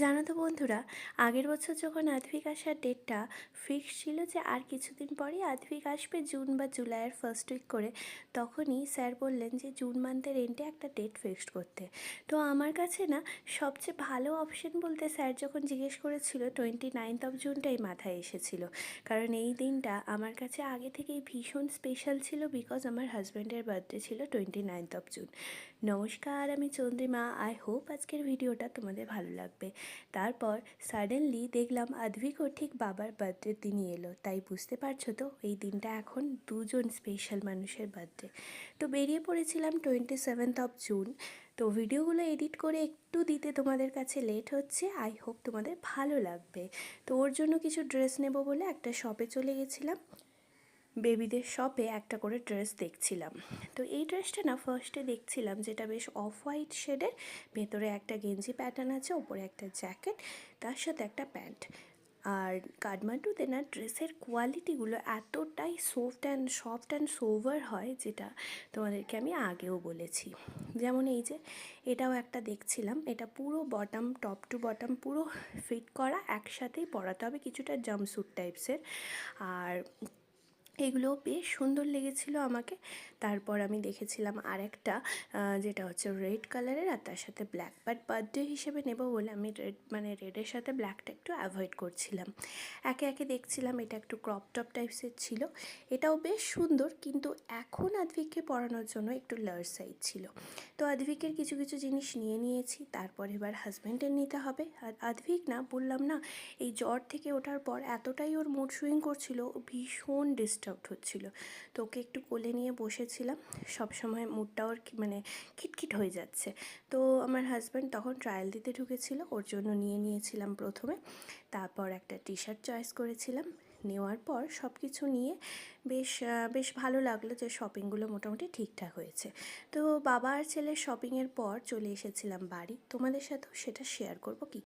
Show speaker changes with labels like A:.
A: জানো তো বন্ধুরা, আগের বছর যখন আধুবিক আসার ডেটটা ফিক্স ছিল যে আর কিছুদিন পরেই আধুবিক আসবে জুন বা জুলাইয়ের ফার্স্ট উইক করে, তখনই স্যার বললেন যে জুন মান্থের এন্ডে একটা ডেট ফিক্সড করতে। তো আমার কাছে না সবচেয়ে ভালো অপশন বলতে স্যার যখন জিজ্ঞেস করেছিল টোয়েন্টি নাইনথ অফ জুনটাই মাথায় এসেছিল। কারণ এই দিনটা আমার কাছে আগে থেকেই ভীষণ স্পেশাল ছিল বিকজ আমার হাজব্যান্ডের বার্থডে ছিল টোয়েন্টি নাইনথ অফ জুন নমস্কার, আমি চন্দ্রিমা। আই হোপ আজকের ভিডিওটা তোমাদের ভালো লাগবে। তারপর সাডেনলি দেখলাম আধভিকও ঠিক বাবার বার্থডের দিনই এলো। তাই বুঝতে পারছ তো? এই দিনটা এখন দুজন স্পেশাল মানুষের বার্থডে তো বেরিয়ে পড়েছিলাম টোয়েন্টি সেভেন্থ অফ জুন তো ভিডিওগুলো এডিট করে একটু দিতে তোমাদের কাছে লেট হচ্ছে। আই হোপ তোমাদের ভালো লাগবে। তো ওর জন্য কিছু ড্রেস নেব বলে একটা শপে চলে গেছিলাম। বেবিদের শপে একটা করে ড্রেস দেখছিলাম। তো এই ড্রেসটা না ফার্স্টে দেখছিলাম যেটা বেশ অফ হোয়াইট শেডের ভেতরে একটা গেঞ্জি প্যাটার্ন আছে, ওপরে একটা জ্যাকেট তার সাথে একটা প্যান্ট আর কাঠমান্ডুতে না ড্রেসের কোয়ালিটিগুলো এতটাই soft and soft and sober হয় যেটা তোমাদেরকে আমি আগেও বলেছি। যেমন এই যে, এটাও একটা দেখছিলাম, এটা পুরো বটম টপ টু বটম পুরো ফিট করা, একসাথেই পরাতে হবে কিছুটা জাম্পস্যুট টাইপসের আর এগুলো বেশ সুন্দর লেগেছিল আমাকে। তারপর আমি দেখেছিলাম আরেকটা আহ, যেটা হচ্ছে রেড কালারের আর তার সাথে ব্ল্যাক বাট বার্থডে হিসেবে নেব বলে আমি রেড মানে রেডের সাথে ব্ল্যাকটা একটু অ্যাভয়েড করছিলাম। একে একে দেখছিলাম এটা একটু ক্রপ টপ টাইপসের ছিল। এটাও বেশ সুন্দর কিন্তু এখন আদভিককে পরানোর জন্য একটু লার্জ সাইজ ছিল। তো আদভিকের কিছু কিছু জিনিস নিয়ে নিয়েছি তারপর এবার হাজব্যান্ডের নিতে হবে। আর আদভিক না বললাম না এই জ্বর থেকে ওঠার পর এতটাই ওর মুড সুইং করছিল ও ভীষণ ডিস্টার্বড হচ্ছিল। তো ওকে একটু কোলে নিয়ে বসেছিলাম। সব সময় মুডটা ওর মানে খিটখিট হয়ে যাচ্ছে। তো আমার হাজব্যান্ড তখন ট্রায়াল দিতে ঢুকেছিল। ওর জন্য নিয়ে নিয়েছিলাম প্রথমে। তারপর একটা টি শার্ট চয়েস করেছিলাম। নেওয়ার পর সব কিছু নিয়ে বেশ বেশ ভালো লাগল যে শপিংগুলো মোটামুটি ঠিকঠাক হয়েছে। তো বাবা আর ছেলের শপিংয়ের পর চলে এসেছিলাম বাড়ি। তোমাদের সাথেও সেটা শেয়ার করব কি?